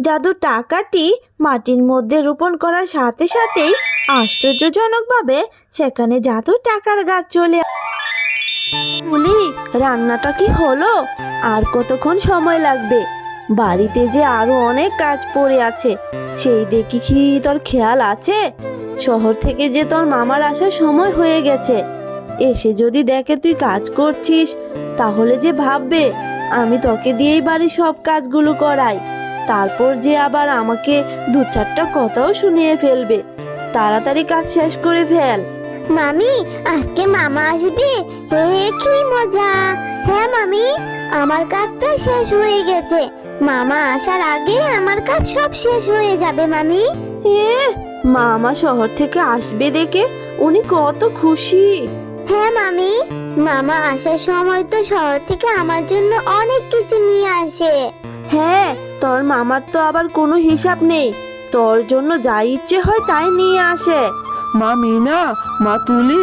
জাদু টাকাটি মাটির মধ্যে রোপণ করার সাথে সাথেই আশ্চর্যজনকভাবে সেখানে জাদু টাকার গাছ চলে বলি রান্নাটা কি হলো? আর কতক্ষণ সময় লাগবে? বাড়িতে যে আরও অনেক কাজ পড়ে আছে, সেই দেখি কি তোর খেয়াল আছে? শহর থেকে যে তোর মামার আসার সময় হয়ে গেছে। এসে যদি দেখে তুই কাজ করছিস, তাহলে যে ভাববে, আমি তোকে দিয়েই বাড়ির সব কাজগুলো করাই। তারপর যে আবার আমাকে দু চারটা কথাও শুনিয়ে ফেলবে। তাড়াতাড়ি কাজ শেষ করে ফেল। মামি আজকে মামা আসবে। কি মজা। হ্যাঁ মামি আমার কাজ প্রায় শেষ হয়ে গেছে। মামা আসার আগে আমার কাজ সব শেষ হয়ে যাবে মামি। এ মামা শহর থেকে আসবে দেখে উনি কত খুশি। হ্যাঁ মামি মামা আসার সময় তো শহর থেকে আমার জন্য অনেক কিছু নিয়ে আসে। হ্যাঁ তোর মামার তো আবার কোনো হিসাব নেই। তোর জন্য যা ইচ্ছে হয় তাই নিয়ে আসে। মা মিনা মা তুলি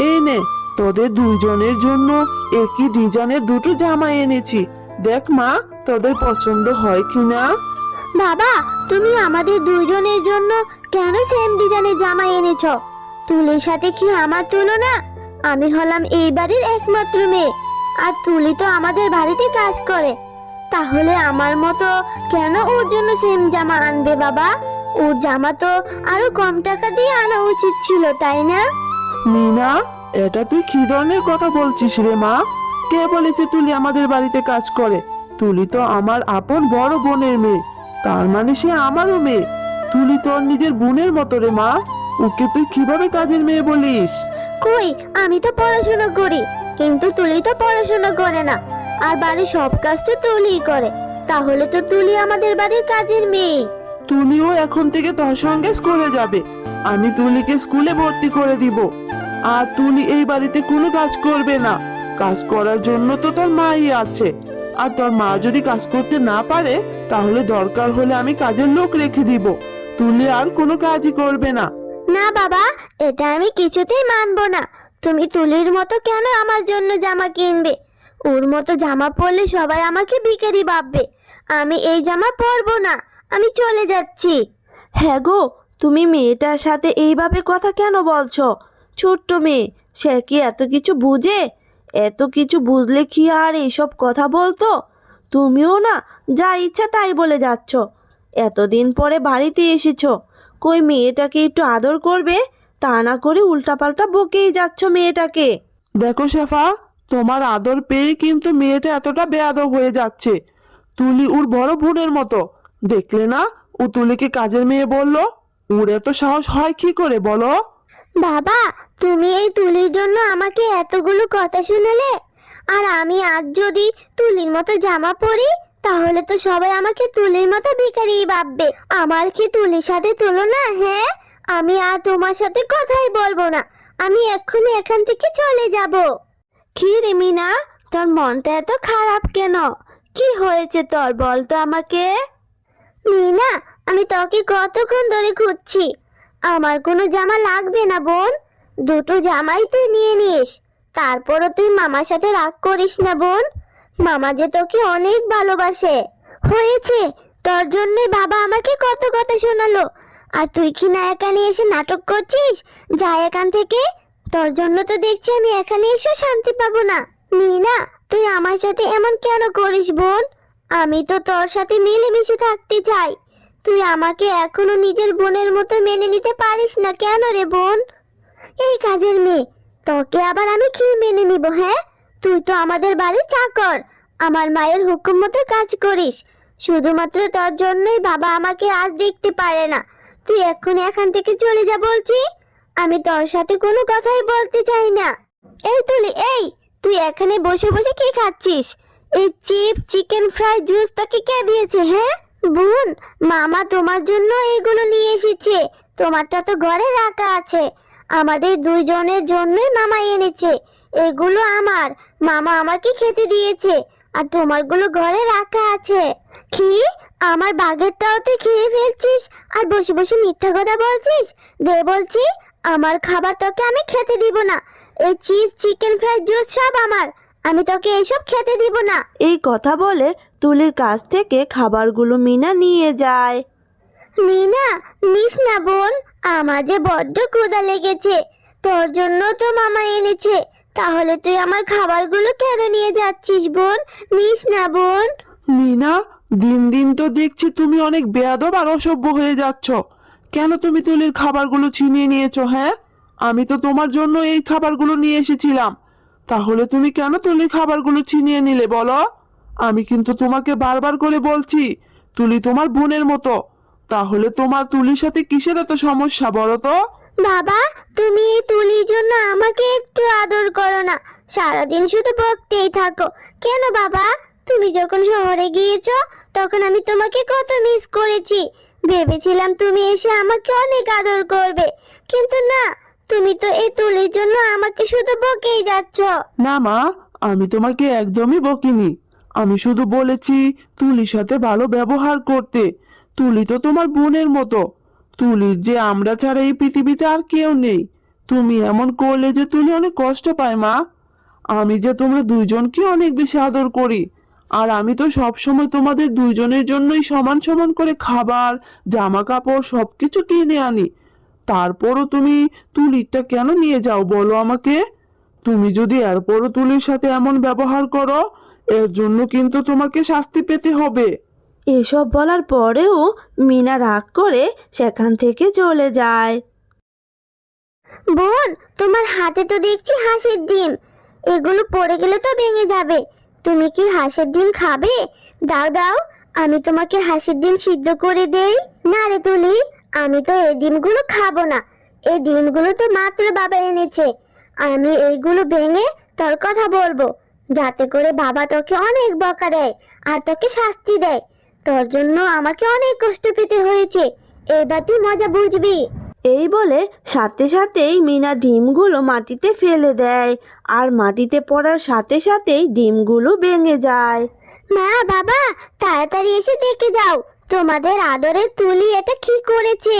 এই নে তোদের দুইজনের জন্য একই ডিজাইনের দুটো জামা এনেছি। দেখ মা তোদের পছন্দ হয় কিনা? বাবা তুমি আমাদের দুজনের জন্য কেন সেম ডিজাইনের জামা এনেছো? তুলির সাথে কি আমার তুলনা? আমি হলাম এই বাড়ির একমাত্র মেয়ে। আর তুলি তো আমাদের বাড়িতে কাজ করে। তাহলে আমার মতো কেন ওর জন্য সেম জামা আনবে বাবা? ওর জামা তো আরও কম টাকা দিয়ে আনা উচিত ছিল তাই না? মিনা এটা তুই কি ধরনের কথা বলছিস রে মা? কে বলেছে তুলি আমাদের বাড়িতে কাজ করে? তুলি তো আমার আপন বড় বোনের মেয়ে। তার মানে সে আমারও মেয়ে। তুলি তোর নিজের বোনের মতো রে মা। ওকে তুই কীভাবে কাজের মেয়ে বলিস? কই আমি তো পড়াশোনা করি কিন্তু তুলি তো পড়াশোনা করে না। আর বাড়ির সব কাজ তো তুলিই করে। তাহলে তো তুলি আমাদের বাড়ির কাজের মেয়ে। তুলিও এখন থেকে তোর সঙ্গে স্কুলে যাবে। আমি তুলিকে স্কুলে ভর্তি করে দিব। আর তুলি এই বাড়িতে কোনো কাজ করবে না। কাজ করার জন্য তো তোর মাই আছে। আর তোর মা যদি কাজ করতে না পারে তাহলে দরকার হলে আমি কাজের লোক রেখে দিব। তুলি আর কোনো কাজই করবে না। না বাবা এটা আমি কিছুতেই মানবো না। তুমি তুলির মতো কেন আমার জন্য জামা কিনবে? ওর মতো জামা পরলে সবাই আমাকে ভিখারি ভাববে। আমি এই জামা পরবো না আমি চলে যাচ্ছি। হ্যাঁ গো তুমি মেয়েটার সাথে এইভাবে কথা কেন বলছো? ছোট্ট মেয়ে সে কি এত কিছু বুঝে? এত কিছু বুঝলে কি আর এইসব কথা বলতো? তুমিও না যা ইচ্ছা তাই বলে যাচ্ছ। এতদিন পরে বাড়িতে এসেছ কই মেয়েটাকে একটু আদর করবে? তা না করে উল্টাপাল্টা বকেই যাচ্ছ মেয়েটাকে। দেখো শেফা তোমার আদর পেয়ে কিন্তু মেয়েটা এতটা বেয়াদব হয়ে যাচ্ছে। তুলি ওর বড় বোনের মতো। দেখলে না? ও তুলিকে কাজের মেয়ে বলল। ওর এত সাহস হয় কি করে বলো? বাবা, তুমি এই তুলির জন্য আমাকে এতগুলো কথা শুনালে? আর আমি আজ যদি তুলির মতো জামা পরি, তাহলে তো সবাই আমাকে তুলির মতো ভিখারি ভাববে। আমার কি তুলির সাথে তুলনা হ্যাঁ? আমি আর তোমার সাথে কথাই বলব না। আমি এক্ষুনি এখান থেকে চলে যাব। কি রে মিনা? তোর মনটা এত খারাপ কেন? কি হয়েছে তোর বল তো আমাকে। মিনা, আমি তোকে কতক্ষণ ধরে খুঁজছি? আমার কোনো জামা লাগবে না বোন। দুটো জামাই তুই নিয়ে নিস। তারপরও তুই মামার সাথে রাগ করিস না বোন। মামা যে তোকে অনেক ভালোবাসে। হয়েছে, তোর জন্যই বাবা আমাকে কত কথা শোনালো। আর তুই কি না এখানে এসে নাটক করছিস? যা এখান থেকে। তোর জন্য তো দেখছি আমি এখানে এসে শান্তি পাবো না। মিনা, তুই আমার সাথে এমন কেন করিস বোন? আমি তো তোর সাথে মিলেমিশে থাকতে চাই। তুই আমাকে এখনও নিজের বোনের মতো মেনে নিতে পারিস না কেন রে বোন? এই কাজের মেয়ে, তোকে আবার আমি কি মেনে নিব হ্যাঁ? তুই তো আমাদের বাড়ির চাকর, আমার মায়ের হুকুম মতো কাজ করিস। শুধুমাত্র তোর জন্যই বাবা আমাকে আজ দেখতে পারে না। তুই এক্ষুনি এখান থেকে চলে যা বলছি। আমি তোর সাথে কোনো কথাই বলতে চাই না। এই তুলি, এই, তুই এখানে বসে বসে কি খাচ্ছিস? এই চিপস, চিকেন ফ্রাই, জুস তোকে কে দিয়েছে হ্যাঁ? বোন, মামা তোমার জন্য এগুলো নিয়ে এসেছে। তোমারটা তো ঘরে রাখা আছে। আমাদের দুইজনের জন্যই মামা এনেছে। এগুলো আমার। মামা আমাকে খেতে দিয়েছে। আর তোমারগুলো ঘরে রাখা আছে। কি? আমার বাগেরটাও তুই খেয়ে ফেলছিস? আর বসে বসে মিথ্যা কথা বলছিস? দে বলছি আমার খাবার তোকে আমি খেতে দিব না। এই চিপস চিকেন ফ্রাই জুস সব আমার। আমি তোকে এইসব খেতে দিব না। এই কথা বলে তুলির কাছ থেকে খাবারগুলো মিনা নিয়ে যায়। মিনা নিস না বোন আমার যে বড্ড ক্ষুধা লেগেছে। তোর জন্য তো মামা এনেছে। তাহলে তুই আমার খাবারগুলো কেন নিয়ে যাচ্ছিস বোন? নিস না বোন। মিনা দিন দিন তো দেখছি তুমি অনেক বেয়াদব আর অসভ্য হয়ে যাচ্ছ। কেন তুমি তুলির খাবারগুলো ছিনিয়ে নিয়েছো হ্যাঁ? আমি তো তোমার জন্য এই খাবারগুলো নিয়ে এসেছিলাম। তাহলে তুমি কেন তুলির খাবারগুলো ছিনিয়ে নিলে, বলো? আমি কিন্তু তোমাকে বারবার করে বলছি, তুলি তোমার বোনের মতো। তাহলে তোমার তুলির সাথে কিসের এত সমস্যা, বলো তো? বাবা, তুমি এই তুলির জন্য আমাকে একটু আদর করো না। সারাদিন শুধু বকতেই থাকো। কেন বাবা? তুমি যখন শহরে গিয়েছো, তখন আমি তোমাকে কত মিস করেছি। ভেবেছিলাম তুমি এসে আমাকে অনেক আদর করবে, কিন্তু না, তুমি তো এই তুলির জন্য আমাকে শুধু বকেই যাচ্ছ। না মা, আমি তোমাকে একদমই বকিনি। আমি শুধু বলেছি তুলির সাথে ভালো ব্যবহার করতে। তুলি তো তোমার বোনের মতো। তুলির যে আমরা ছাড়া এই পৃথিবীতে আর কেউ নেই। তুমি এমন করলে যে তুলি অনেক কষ্ট পায় মা। আমি যে তোমরা দুইজনকে অনেক বেশি আদর করি। আর আমি তো সব সময় তোমাদের দুইজনের জন্যই সমান সমান করে খাবার জামা কাপড় সবকিছু কিনে আনি। তারপরও তুমি তুলিরটা কেন নিয়ে যাও বলো আমাকে? তুমি যদি এরপরও তুলির সাথে এমন ব্যবহার করো এর জন্য কিন্তু তোমাকে শাস্তি পেতে হবে। এসব বলার পরেও মিনা রাগ করে সেখান থেকে চলে যায়। বোন তোমার হাতে তো দেখছি হাঁসের ডিম। এগুলো পড়ে গেলে তো ভেঙে যাবে। তুমি কি হাঁসের ডিম খাবে? দাও দাও, আমি তোমাকে হাঁসের ডিম সিদ্ধ করে দেই। না রে তুলি, আমি তো এই ডিমগুলো খাব না। এই ডিমগুলো তো মাত্র বাবা এনেছে। আমি এইগুলো ভেঙে তোর কথা বলব, যাতে করে বাবা তোকে অনেক বকা দেয় আর তোকে শাস্তি দেয়। তোর জন্য আমাকে অনেক কষ্ট পেতে হয়েছে। এবার তুই মজা বুঝবি। এই বলে সাথে সাথেই মিনা ডিমগুলো মাটিতে ফেলে দেয়। আর মাটিতে পড়ার সাথে সাথেই ডিমগুলো ভেঙে যায়। মা বাবা তাড়াতাড়ি এসে দেখে যাও। তোমাদের আদরের তুলি এটা কি করেছে?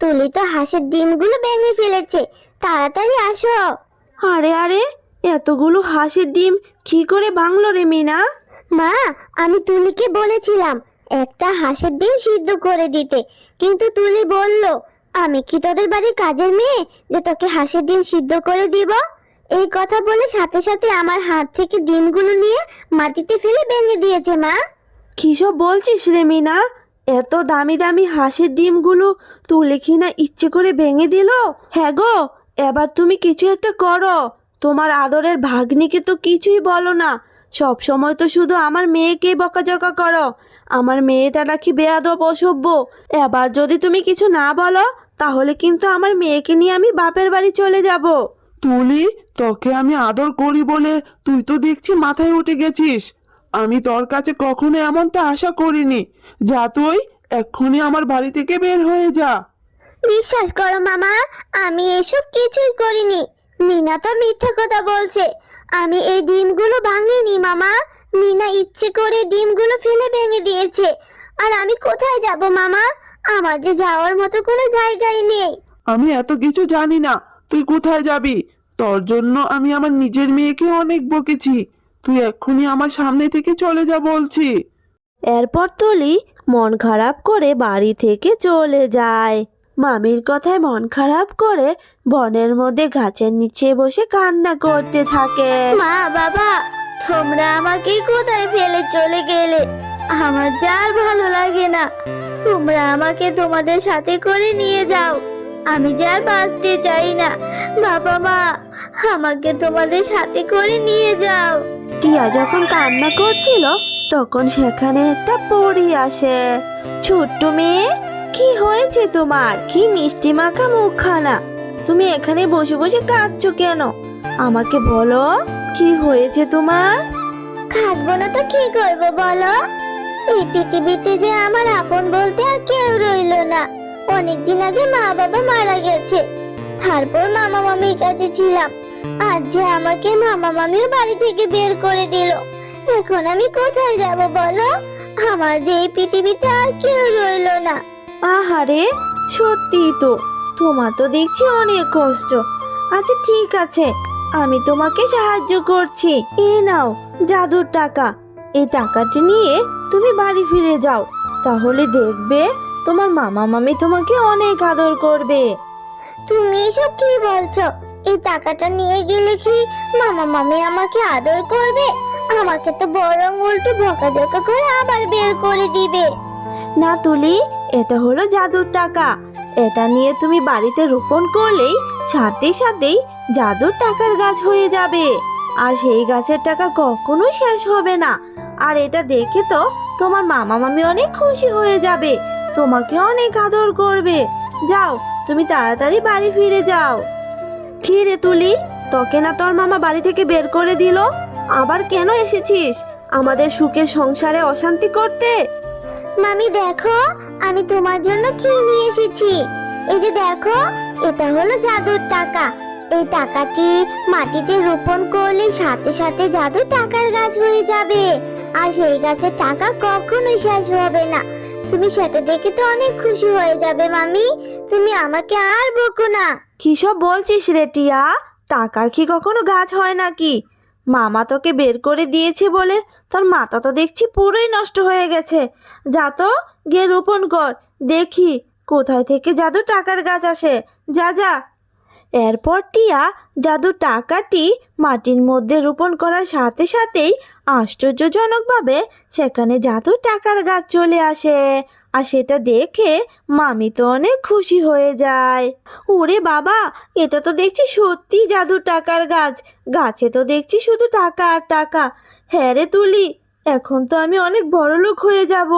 তুলি তো হাঁসের ডিমগুলো ভেঙে ফেলেছে। তাড়াতাড়ি আসো। আরে আরে এতগুলো হাঁসের ডিম কি করে ভাঙলো রে মিনা? মা আমি তুলিকে বলেছিলাম একটা হাঁসের ডিম সিদ্ধ করে দিতে। কিন্তু তুলি বলল আমি কি তোদের বাড়ির কাজের মেয়ে যে তোকে হাঁসের ডিম সিদ্ধ করে দিব? এই কথা বলে সাথে সাথে আমার হাত থেকে ডিমগুলো নিয়ে মাটিতে ফেলে ভেঙে দিয়েছে, মা। কি সব বলছিস রে মিনা? এত দামি দামি হাঁসের ডিমগুলো তুলে কিনা ইচ্ছে করে ভেঙে দিল? হ্যাঁ গো, এবার তুমি কিছু একটা করো। তোমার আদরের ভাগ্নিকে তো কিছুই বলো না। সব সময় তো শুধু আমার মেয়েকেই বকাঝকা করো। আমার মেয়েটা নাকি বেয়াদব অসভ্য। এবার যদি তুমি কিছু না বলো তাহলে কিন্তু আমার মেয়েকে নিয়ে আমি বাপের বাড়ি চলে যাব। তুলি তোকে আমি আদর করি বলে তুই তো দেখছি মাথায় উঠে গেছিস। আমি তোর কাছে কখনো এমনটা আশা করিনি। যা তুই এক্ষুনি আমার বাড়ি থেকে বের হয়ে যা। বিশ্বাস করো মামা আমি এসব কিছুই করিনি। মিনা তো মিথ্যে কথা বলছে। আমি এই ডিমগুলো ভাঙিনি মামা। মিনা ইচ্ছে করে ডিমগুলো ফেলে ভেঙে দিয়েছে। আর আমি কোথায় যাব মামা? আমার যে যাওয়ার মতো কোনো জায়গায় নেই। আমি এত কিছু জানি না তুই কোথায় যাবি? তোর জন্য আমি আমার নিজের মেয়েকে অনেক বকেছি। তুই এক্ষুনি আমার সামনে থেকে চলে যা বলছি। এরপর তলি মন খারাপ করে বাড়ি থেকে চলে যায়। মামির কথায় মন খারাপ করে বনের মধ্যে গাছের নিচে বসে কান্না করতে থাকে। মা বাবা তোমরা আমাকে কোথায় ফেলে চলে গেলে? আমার যা আর ভালো লাগে না। তোমরা আমাকে তোমাদের সাথে করে নিয়ে যাও। আমি যে আর বাঁচতে চাই না। বাবা মা আমাকে তোমাদের সাথে করে নিয়ে যাও। টিয়া যখন কান্না করছিল তখন সেখানে একটা পরি আসে। ছোট্ট মেয়ে কি হয়েছে তোমার? কি মিষ্টি মাখা মুখখানা? তুমি এখানে বসে বসে কাঁদছো কেন? আমাকে বলো, কি হয়েছে তোমার? খাটবো না তো কি করব বলো? এই পৃথিবীতে যে আমার আপন বলতে আর কেউ রইল না। অনেকদিন আগে মা বাবা মারা গেছে। তারপর মামা মামির কাছে ছিলাম। আজ যে আমাকে মামা মামিও বাড়ি থেকে বের করে দিল। এখন আমি কোথায় যাব বলো? আমার যে এই পৃথিবীতে আর কেউ রইল না। আহারে সত্যি তো। তোমার তো দেখছি অনেক কষ্ট। আচ্ছা ঠিক আছে আমি তোমাকে সাহায্য করছি। এ নাও জাদুর টাকা। এই টাকাটি নিয়ে তুমি বাড়ি ফিরে যাও। তাহলে দেখবে তোমার মামা মামি তোমাকে অনেক আদর করবে। তুমি এসব কি বলছো? এই টাকাটা নিয়ে গেলে কি মামা মামি আমাকে আদর করবে? আমাকে তো বরং উল্টো বকাঝকা করে আবার বের করে দিবে। না তুলি এটা হলো জাদুর টাকা। এটা নিয়ে তুমি বাড়িতে রোপণ করলেই সাথে সাথেই জাদুর টাকার গাছ হয়ে যাবে। আর সেই গাছের টাকা কখনোই শেষ হবে না। আর এটা দেখে তো তোমার মামা মামি অনেক খুশি হয়ে যাবে। তোমাকে অনেক আদর করবে। যাও, তুমি তাড়াতাড়ি বাড়ি ফিরে যাও। কি রে তুলি, তোকে না তোর মামা বাড়ি থেকে বের করে দিল? আবার কেন এসেছিস? আমাদের সুখের সংসারে অশান্তি করতে? মামি, দেখো, আমি তোমার জন্য কি নিয়ে এসেছি। এই যে দেখো, এটা হলো জাদুর টাকা। এই টাকাটি মাটিতে রোপণ করলে সাথে সাথে জাদুর টাকার গাছ হয়ে যাবে। আর সেই গাছের টাকা কখনোই শেষ হবে না। তুমি সেটা দেখে তো অনেক খুশি হয়ে যাবে, মামি। তুমি আমাকে আর বকো না। কি সব বলছিস রে টিয়া? টাকার কি কখনো গাছ হয় নাকি? মামা তোকে বের করে দিয়েছে বলে তোর মাথা তো দেখছি পুরোই নষ্ট হয়ে গেছে। যা তো, গিয়ে রোপণ কর। দেখি, কোথায় থেকে জাদু টাকার গাছ আসে। যা যা। এরপর টিয়া জাদু টাকাটি মাটির মধ্যে রোপণ করার সাথে সাথেই আশ্চর্যজনকভাবে সেখানে জাদু টাকার গাছ চলে আসে। আর সেটা দেখে মামি তো অনেক খুশি হয়ে যায়। ওরে বাবা, এটা তো দেখছি সত্যি জাদু টাকার গাছ। গাছে তো দেখছি শুধু টাকা আর টাকা। হ্যাঁ রে তুলি, এখন তো আমি অনেক বড় লোক হয়ে যাব।